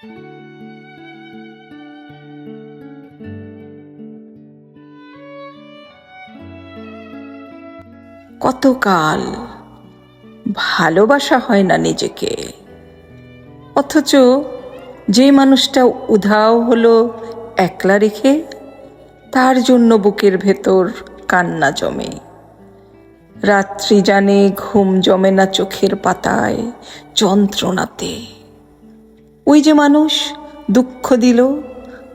কতকাল ভালোবাসা হয় না নিজেকে। অথচ যে মানুষটা উধাও হলো একলা রেখে, তার জন্য বুকের ভেতর কান্না জমে। রাত্রি জানে ঘুম জমে না চোখের পাতায় যন্ত্রণাতে। ওই যে মানুষ দুঃখ দিল,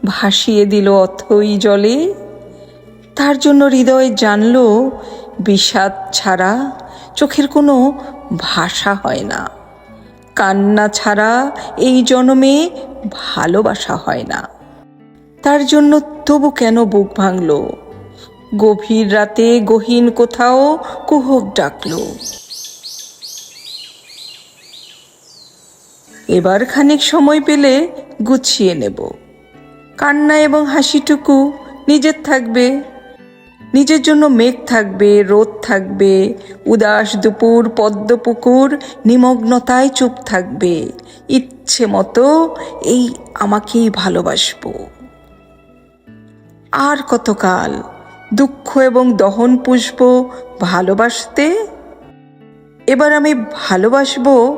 ভাসিয়ে দিল অথই জলে, তার জন্য হৃদয় জানল বিষাদ ছাড়া চোখের কোনো ভাষা হয় না। কান্না ছাড়া এই জন্মে ভালোবাসা হয় না। তার জন্য তবু কেন বুক ভাঙল? গভীর রাতে গহীন কোথাও কুহক ডাকলো। এবার খানিক সময় পেলে গুছিয়ে নেব। কান্না এবং হাসিটুকু নিজের থাকবে। নিজের জন্য মেঘ থাকবে, রোদ থাকবে, উদাস দুপুর, পদ্ম পুকুর, নিমগ্নতায় চুপ থাকবে। ইচ্ছে মতো এই আমাকেই ভালোবাসবো। আর কতকাল দুঃখ এবং দহন পুষব ভালোবাসতে? এবার আমি ভালোবাসবো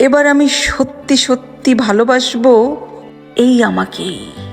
এবার আমি সত্যি সত্যি ভালোবাসবো এই আমাকেই।